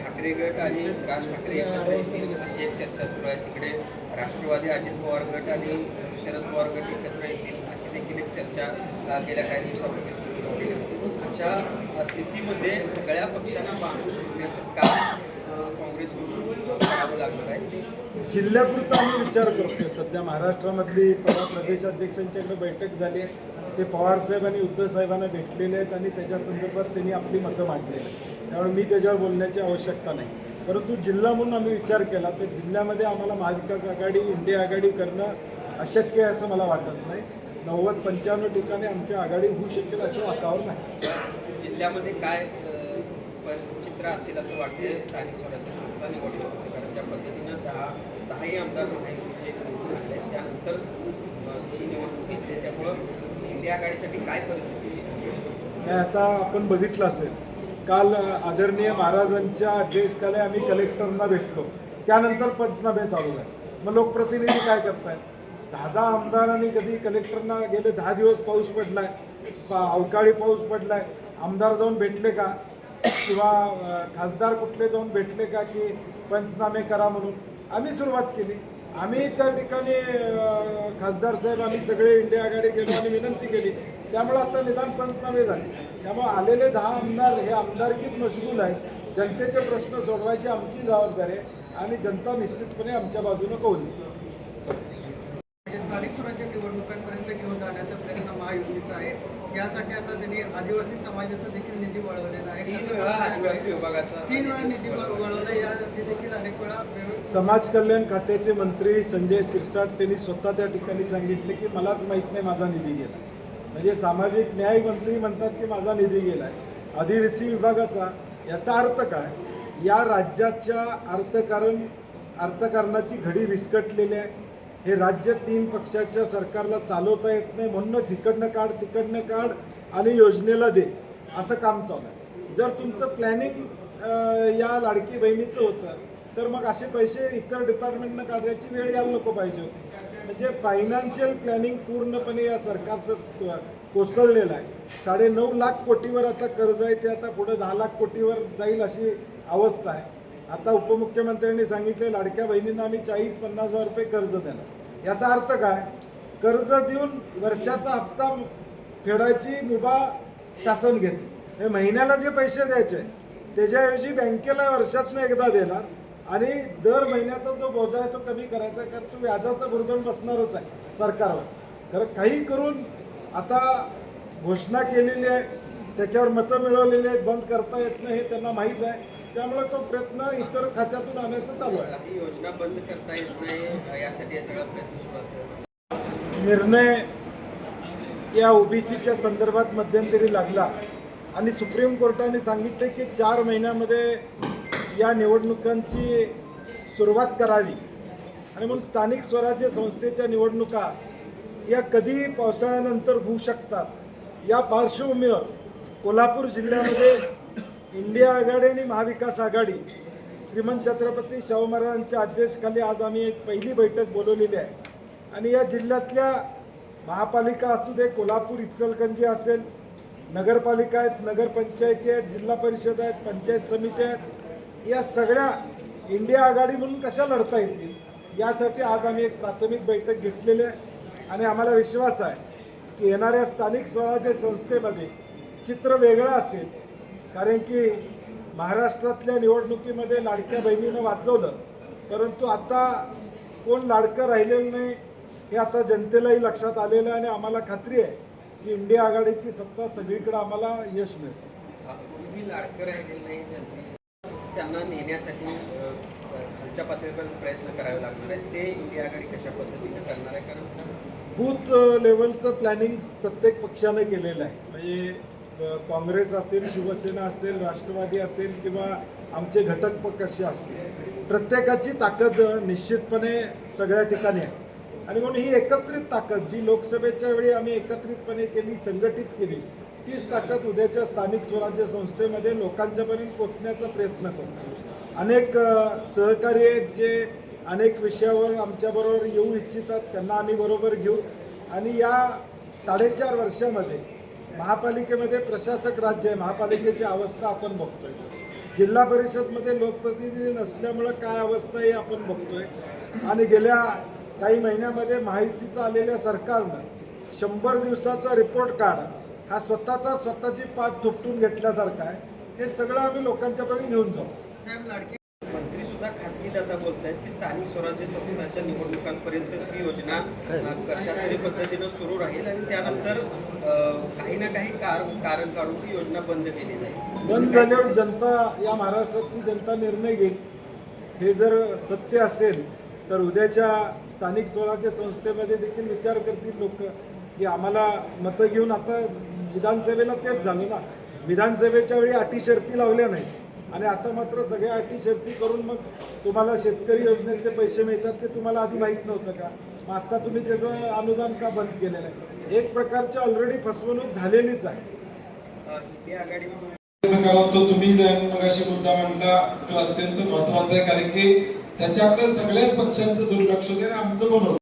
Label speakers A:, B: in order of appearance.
A: ठाकरे गट आणि राज ठाकरे एकत्र येतील अशी एक चर्चा सुरू आहे तिकडे राष्ट्रवादी अजित पवार गट आणि शरद पवार गट एकत्र येतील अशी देखील एक चर्चा गेल्या काही दिवसापूर्वी सुरू झालेली होती अशा स्थितीमध्ये सगळ्या पक्षांना बांधून ठेवण्याचं काम करावं लागणार आहे
B: जिल्ह्यापुरता आम्ही विचार करतोय. सध्या महाराष्ट्रामधली परवा प्रदेशाध्यक्षांच्याकडे बैठक झाली आहे. ते पवारसाहेब आणि उद्धव साहेबांना भेटलेले आहेत आणि त्याच्या संदर्भात त्यांनी आपली मतं मांडलेली आहेत. त्यामुळे मी त्याच्यावर बोलण्याची आवश्यकता नाही. परंतु जिल्हा म्हणून आम्ही विचार केला तर जिल्ह्यामध्ये आम्हाला महाविकास आघाडी इंडिया आघाडी करणं अशक्य आहे असं मला वाटत नाही. नव्वद पंच्याण्णव ठिकाणी आमची आघाडी होऊ शकेल असं वातावरण आहे.
A: जिल्ह्यामध्ये काय चित्र असेल असं वाटते स्थानिक स्वराज्य संस्था निवडणुकीचं कारण ज्या पद्धतीनं दहा दहाही आमदार निवडून आले त्यानंतर ही निवडणूक घेतली त्यामुळं काय परिस्थिती
B: नाही आता आपण बघितलं असेल काल आदरणीय महाराजांच्या अध्यक्षकाले आम्ही कलेक्टरना भेटलो. त्यानंतर पंचनामे चालू आहे मग लोकप्रतिनिधी काय करतायत? दहा दहा आमदारांनी कधी कलेक्टरना गेले दहा दिवस पाऊस पडलाय पा- अवकाळी पाऊस पडलाय. आमदार जाऊन भेटले का? किंवा खासदार कुठले जाऊन भेटले का की पंचनामे करा म्हणून? आम्ही सुरुवात केली. आम्ही त्या ठिकाणी खासदार साहेब आम्ही सगळे इंडिया आघाडी गेलो आणि विनंती केली. त्यामुळे आता निदान पंचनामे झाले. त्यामुळे आलेले दहा आमदार हे आमदारकीत मशगूल आहेत. जनतेचे प्रश्न सोडवायची आमची जबाबदारी आहे आणि जनता निश्चितपणे आमच्या बाजूने कौली
C: स्थानिक स्वराज्य निवडणुकांपर्यंत घेऊन जाण्याचा प्रयत्न महायुतीचा आहे. यासाठी आता त्यांनी आदिवासी समाजाचा देखील निधी वळवलेला आहे.
A: तीन वेळा आदिवासी विभागाचा
C: तीन वेळा निधी वळवला यासाठी देखील अनेक वेळा वेळ-
B: समाज कल्याण खात्याचे मंत्री संजय शिरसाट त्यांनी स्वतः त्या ठिकाणी सांगितले की मलाच माहीत नाही माझा निधी गेला. म्हणजे सामाजिक न्याय मंत्री म्हणतात की माझा निधी गेलाय. आदिवासी विभागाचा याचा अर्थ काय? या राज्याच्या अर्थकारण अर्थकारणाची घडी विस्कटलेली आहे. हे राज्य तीन पक्षाच्या सरकारला चालवता येत नाही म्हणूनच इकडनं काढ तिकडनं काढ आणि योजनेला दे असं काम चालू आहे. जर तुमचं प्लॅनिंग या लाडकी बहिणीचं होतं तर मग असे पैसे इतर डिपार्टमेंटनं काढण्याची वेळ यायला नको पाहिजे होती. म्हणजे फायनान्शियल प्लॅनिंग पूर्णपणे या सरकारचं कोसळलेलं आहे. साडे नऊ लाख कोटीवर आता कर्ज आहे ते आता पुढे दहा लाख कोटीवर जाईल अशी अवस्था आहे. आता उपमुख्यमंत्र्यांनी सांगितले लाडक्या बहिणींना आम्ही चाळीस पन्नास हजार रुपये कर्ज देणार. याचा अर्थ काय? कर्ज देऊन वर्षाचा हप्ता फेडायची मुभा शासन घेते हे महिन्याला जे पैसे द्यायचे त्याच्याऐवजी बँकेला वर्षातनं एकदा देणार आणि दर महिन्याचा जो बोजा आहे तो कमी करायचा कारण तो व्याजाचा बुरदण बसणारच आहे सरकारवर. कारण काही करून आता घोषणा केलेली आहे त्याच्यावर मतं मिळवलेली आहेत बंद करता येत नाही हे त्यांना माहीत आहे. त्यामुळे तो प्रयत्न इतर खात्यातून आणण्याचा चालू आहे.
A: योजना बंद करता येत नाही यासाठी हा सगळा प्रयत्न सुरू असतो.
B: निर्णय या ओबीसीच्या संदर्भात मध्यंतरी लागला. आणि सुप्रीम कोर्टाने सांगितले की चार महिन्यामध्ये या निवडणुकांची सुरुवात करावी. आणि म्हणून स्थानिक स्वराज्य संस्थेच्या निवडणुका या कधी पावसाळ्यानंतर होऊ शकतात. या पार्श्वभूमीवर कोल्हापूर जिल्ह्यामध्ये इंडिया आघाडी आणि महाविकास आघाडी. श्रीमंत छत्रपती शाहू महाराजांच्या अध्यक्षखाली आज आम्ही एक पहिली बैठक बोलवलेली आहे. आणि या जिल्ह्यातल्या महापालिका असू दे कोल्हापूर इचलकंजी असेल नगरपालिका आहेत नगरपंचायती आहेत जिल्हा परिषद आहेत पंचायत समिती आहेत या सगळ्या इंडिया आघाडी म्हणून कशा लढता येतील यासाठी आज आम्ही एक प्राथमिक बैठक घेतलेली आहे. आणि आम्हाला विश्वास आहे की येणाऱ्या स्थानिक स्वराज्य संस्थेमध्ये चित्र वेगळं असेल कारण की महाराष्ट्रातल्या निवडणुकीमध्ये लाडक्या बहिणीनं वाचवलं. परंतु आता कोण लाडकं राहिलेलं नाही हे आता जनतेलाही लक्षात आलेलं आहे आणि आम्हाला खात्री आहे की इंडिया आघाडीची सत्ता सगळीकडे आम्हाला यश मिळेल.
A: पूर्वी लाडकं राहिलेलं नाही त्यांना नेण्यासाठी खालच्या पातळीपर्यंत प्रयत्न करावे लागणार आहे ते इंडिया आघाडी कशा पद्धतीने करणार आहे? कारण
B: बूथ लेवलचं प्लॅनिंग प्रत्येक पक्षानं केलेलं आहे. म्हणजे काँग्रेस असेल शिवसेना असेल राष्ट्रवादी असेल किंवा आमचे घटक पक्ष असतील प्रत्येकाची ताकद निश्चितपणे सगळ्या ठिकाणी आहे. आणि म्हणून ही एकत्रित ताकद जी लोकसभेच्या वेळी आम्ही एकत्रितपणे केली संघटित केली तीच ताकद उद्याच्या स्थानिक स्वराज्य संस्थेमध्ये लोकांच्यापर्यंत पोचण्याचा प्रयत्न करतो. अनेक सहकारी आहेत जे अनेक विषयावर आमच्याबरोबर येऊ इच्छितात त्यांना आम्ही बरोबर घेऊ. आणि या साडेचार वर्षामध्ये महापालिकेमध्ये प्रशासक राज्य आहे. महापालिकेची अवस्था आपण बघतोय. जिल्हा परिषदमध्ये लोकप्रतिनिधी नसल्यामुळं काय अवस्था आहे आपण बघतोय. आणि गेल्या काही महिन्यामध्ये माहितीचं आलेल्या सरकारनं शंभर दिवसाचा रिपोर्ट कार्ड हा स्वतःचा स्वतःची पाठ थुपटून घेतल्यासारखा आहे. हे सगळं आम्ही लोकांच्यापर्यंत घेऊन जाऊ.
A: बोलत आहेत की स्थानिक स्वराज्य संस्थांच्या निवडणुकांपर्यंतच ही योजना कशा तरी पद्धतीनं सुरू राहील आणि त्यानंतर काही ना काही कार कारण काढून ही योजना बंद केली जाईल.
B: बंद झाल्यावर जनता या महाराष्ट्रातली जनता निर्णय घेईल. हे जर सत्य असेल तर उद्याच्या स्थानिक स्वराज्य संस्थेमध्ये देखील विचार करतील लोक की आम्हाला मतं घेऊन आता विधानसभेला तेच झालं ना. विधानसभेच्या वेळी अटी शर्ती लावल्या नाहीत. आणि आता मात्र सगळ्या अटी शर्ती करून मग तुम्हाला शेतकरी योजनेतले पैसे मिळतात ते तुम्हाला आधी माहीत नव्हतं का? मग आता तुम्ही त्याचं अनुदान का बंद केलेलं आहे? एक प्रकारची ऑलरेडी फसवणूक झालेलीच आहे.
D: तो तुम्ही मगाशी मुद्दा मांडला तो अत्यंत महत्त्वाचा आहे कारण की त्याच्याकडे सगळ्याच पक्षांचं दुर्लक्ष होते आणि आमचं पण